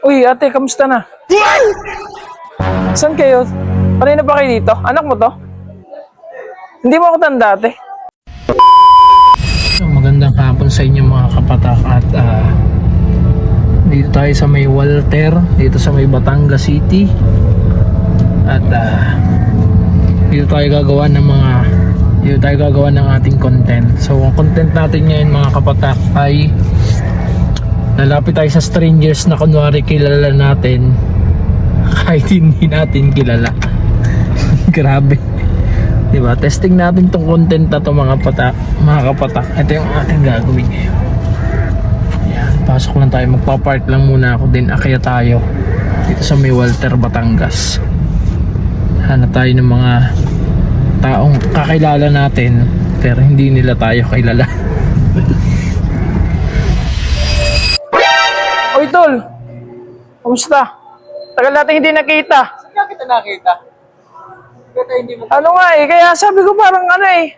Uy, ate, kamusta na? Saan kayo? Kanina pa kayo dito? Anak mo to? Hindi mo ako tanda, ate. Magandang hapon sa inyo mga kapatak at ah, dito tayo sa may Walter, dito sa may Batangas City. At ah, dito tayo gagawa ng mga dito tayo gagawa ng ating content. So, ang content natin ngayon mga kapatak ay lalapit tayo sa strangers na kunwari kilala natin kahit hindi natin kilala. Grabe. 'Di ba? Testing natin tong content na to mga patak, mga kapatak. Ito yung ating gagawin ngayon. Ayan, pasok lang tayo. Magpa-park lang muna ako din. Akya tayo. Dito sa may Walter, Batangas. Hanap tayo ng mga taong kakilala natin pero hindi nila tayo kilala. Tol. Kumusta? Tagal natin hindi nakita. Saan ka kita nakita? Kita hindi mo... Ano nga eh, kaya sabi ko parang ano eh.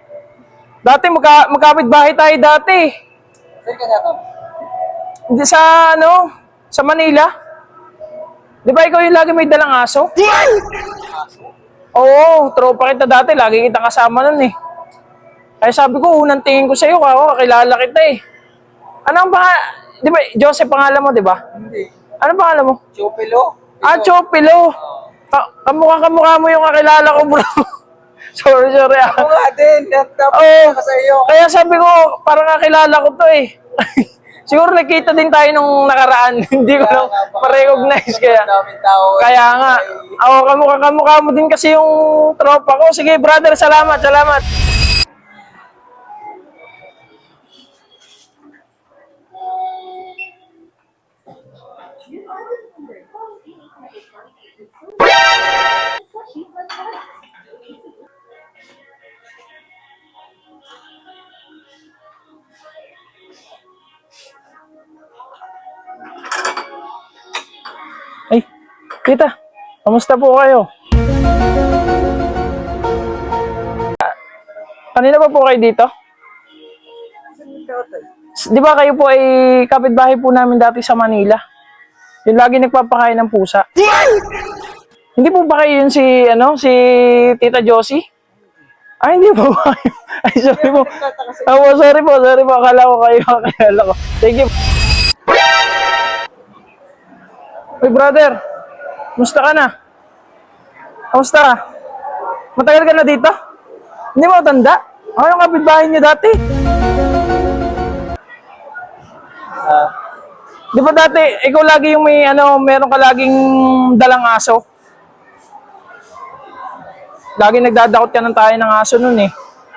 Dati magka, magkapit bahay tayo dati. Saan ka nato? Hindi sa ano, sa Manila. Di ba ikaw yung lagi may dalang aso? Oo, tropa kita dati, lagi kita kasama nun eh. Kaya sabi ko, unang tingin ko sa'yo, ako, kakilala kita eh. Ano ang pangalan? Di ba, Joseph pangalan mo, di ba? Hindi. Ano pangalan mo? Chupilo. Ah, Chopilo. Ka kamukha-kamukha mo yung kakilala ko, bro. sorry, sorry ah. Ako nga din. Tapos Oo. ka sa iyo. Kaya sabi ko, parang kakilala ko to eh. Siguro nakita din tayo nung nakaraan. Hindi ko lang ma-recognize kaya. Tao. Kaya nga, ako kamukha kamukha mo din kasi yung tropa ko. Sige brother, salamat, salamat. Tita, kamusta po kayo? Ah, Kanina pa po kayo dito? Di ba kayo po ay kapitbahay po namin dati sa Manila? Yung lagi nagpapakain ng pusa. Hindi po ba kayo yun si, ano, si Tita Josie? Ay, hindi po ba? Ay, sorry po. Oh, sorry po, sorry po. Akala ko kayo, akala ko. Thank you. Uy, brother. Musta ka na? Kamusta ka? Matagal ka na dito? Hindi mo tanda? Ako yung kapitbahay niyo dati. Ah, Di ba dati, ikaw lagi yung may, ano, meron ka laging dalang aso? Lagi nagdadakot ka ng tayo ng aso nun eh.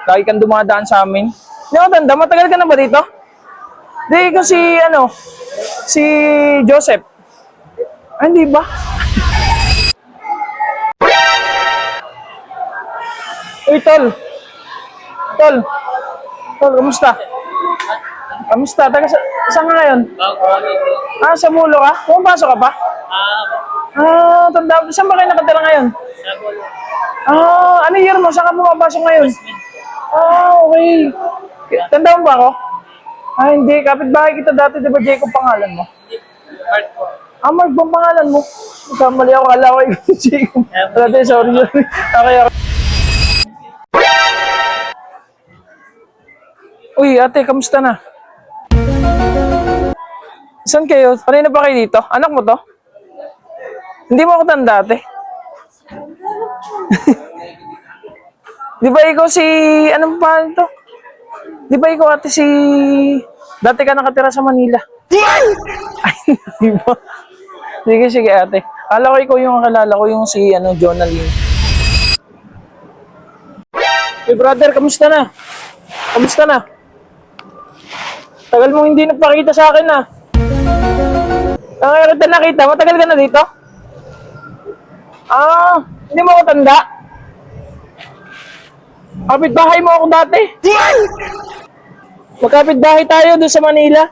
Lagi kang dumadaan sa amin. Hindi mo tanda? Matagal ka na ba dito? Di, ikaw si, ano, si Joseph. Hindi ba? Uy, tol. Tol. Tol, kamusta? Kamusta? Taga sa, saan ka ngayon? Ah, sa mulo ka? Pumapasok ka pa? Ah, tanda. Saan ba kayo nakatira ngayon? Ah, ano year mo? Saan ka pumapasok ngayon? Ah, okay. Tanda mo ba ako? Ah, hindi. Kapit-bahay kita dati, di ba Jacob pangalan mo? Ah, Mark ba ang pangalan mo? Kamali ako, kala ko si Jacob. Dati, sorry, sorry. Okay, okay. Uy, ate, kamusta na? Saan kayo? Kanina pa kayo dito? Anak mo to? Hindi mo ako tanda, ate. Di ba ikaw si... Anong pangalan to? Di ba ikaw ate si... Dati ka nakatira sa Manila. Ay, di ba? Sige, sige ate. Kala ko ikaw yung kakilala ko yung si ano, Jonaline. Hey brother, kamusta na? Kamusta na? Tagal mo hindi nagpakita sa akin na. Ang kita nakita, matagal ka na dito? Ah, hindi mo ako tanda? Kapit bahay mo ako dati? Magkapit bahay tayo doon sa Manila.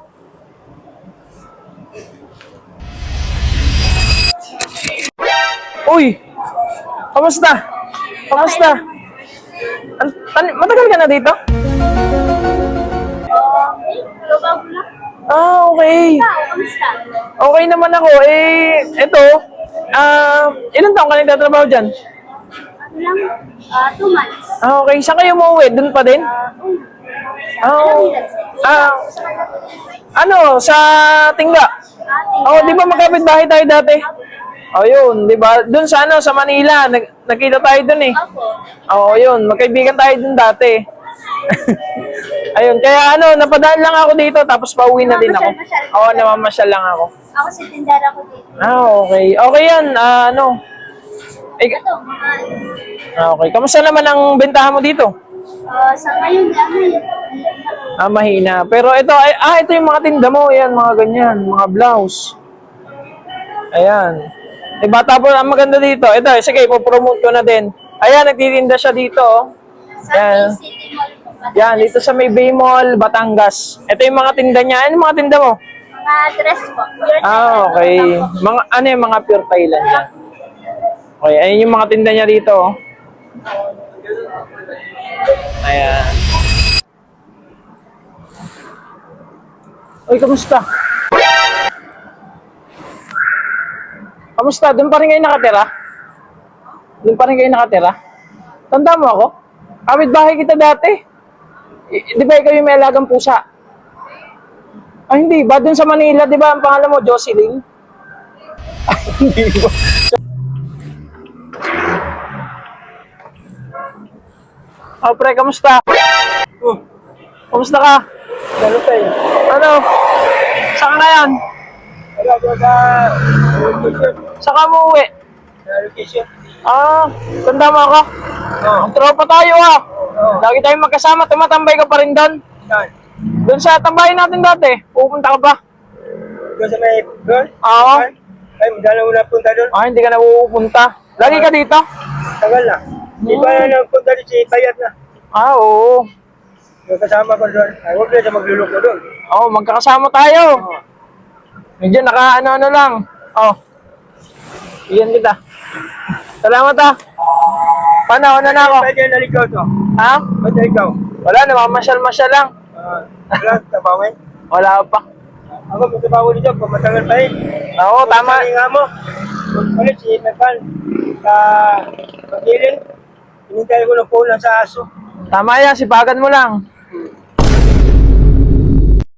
Uy! Kamusta? Kamusta? An- matagal ka na dito? Ah, okay. Okay naman ako. Eh, eto. Ah, ilan taong ka nagtatrabaho dyan? Lang? Ah, two months. Ah, okay. Saan kayo umuwi? Doon pa din? Ah, Ah, ano, sa Tingga? Oo, di ba magkapit bahay tayo dati? Oh, yun, di ba? Doon sa ano, sa Manila, nag nakita tayo doon eh. Opo. Oo, yun, magkaibigan tayo doon dati. Ayun, kaya ano, napadaan lang ako dito tapos pauwi na din ako. Oo, namamasyal lang ako. Ako si tindera ko dito. Ah, okay. Okay yan, ah, ano. Eh, Ito, mga, ah, okay. Kamusta naman ang bentahan mo dito? ah, sa ngayon lang, ngayon. Ah, mahina. Pero ito, ay, ah, ito yung mga tinda mo. Ayan, mga ganyan, mga blouse. Ayan. Eh, bata po, ang maganda dito. Ito, sige, ipopromote ko na din. Ayan, nagtitinda siya dito. oh. Sa Yan. Bay City Mall. Yan, dito sa may Bay Mall, Batangas. Ito yung mga tinda niya. Ano yung mga tinda mo? Mga dress po. Pure Ah, okay. Mga, ano yung mga pure Thailand yan? Okay, ayun yung mga tinda niya dito. oh. Ayan. Uy, kamusta? Kamusta? Doon pa rin kayo nakatira? Doon pa rin kayo nakatira? Tanda mo ako? Kapit bahay kita dati. Di ba ikaw yung may alagang pusa? Ah, hindi ba? Doon sa Manila, di ba ang pangalan mo, Jocelyn? Ah, hindi ba? Oh, pre, kamusta? Oh, kamusta ka? Ano tayo? Ano? Saan ka ngayon? Wala location. Saan ka? Sa location. Ah, tanda mo ako? Ang tropa tayo ah. Lagi tayong magkasama, tumatambay ka pa rin doon. Saan? Doon sa tambayan natin dati, pupunta ka ba? Doon sa may doon? Oo. Ay, madala mo na punta doon. Ah, hindi ka na pupunta. Lagi ka dito? Tagal na. Di ba na nagpunta doon si Bayat na? Ah, oo. Yung kasama ko doon. Ay, huwag na siya magluluko doon. Oo, magkakasama tayo. Medyo naka-ano-ano lang. Oh. Iyan kita. Salamat ah. Paano na na ako? Pwede na ligaw to. Ha? Pwede ikaw. Wala, namamasyal-masyal lang. Ah, Wala, tabawin. Wala pa. Ako, may tabawo dito. Kung matagal pa eh. Oo, tama. Sabi nga mo. Ulit si Mepan. Sa pagilin. Hinintay ko ng phone lang sa aso. Tama yan, sipagan mo lang.